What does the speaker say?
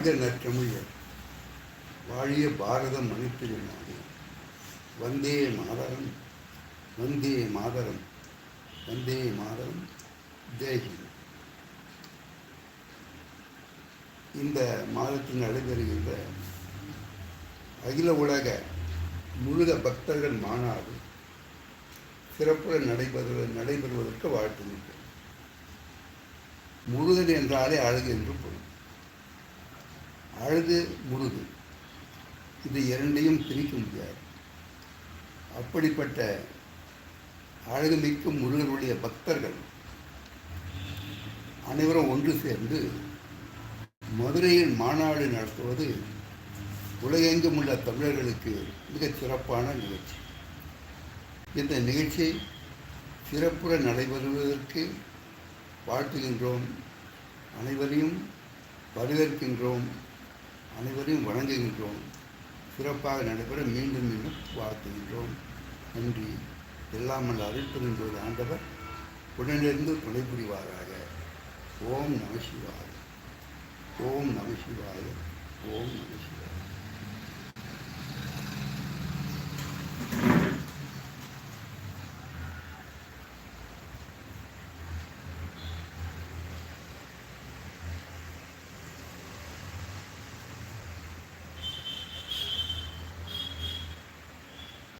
இந்த நற்றமிழர் வாழிய பாரதம் அனைத்து நாடு வந்தே மாதரம் வந்தே மாதரம் வந்தே மாதரம் ஜெய்ஹிந்த் இந்த மாதத்தில் நடைபெறுகின்ற அகில உலக முழுத பக்தர்கள் மாநாடு சிறப்புடன் நடைபெறு நடைபெறுவதற்கு வாழ்த்துகின்றேன். முருகன் என்றாலே அழகு என்று பொருள். அழகு முருகு இது இரண்டையும் பிரிக்க முடியாது. அப்படிப்பட்ட அழகுமிக்க முருகனுடைய பக்தர்கள் அனைவரும் ஒன்று சேர்ந்து மதுரையில் மாநாடு நடத்துவது உலகெங்கும் உள்ள தமிழர்களுக்கு மிகச் சிறப்பான நிகழ்ச்சி. இந்த நிகழ்ச்சி சிறப்புற நடைபெறுவதற்கு வாழ்த்துகின்றோம். அனைவரையும் வரவேற்கின்றோம். அனைவரையும் வணங்குகின்றோம். சிறப்பாக நடைபெற மீண்டும் மீண்டும் வாழ்த்துகின்றோம். நன்றி. எல்லாம் அல்ல அருள்பெருந்தோடு ஆண்டவர். உடனிருந்து துணை புரிவாராக ஓம் நம சிவாய. ஓம் நம சிவாய. ஓம் நம சிவாய.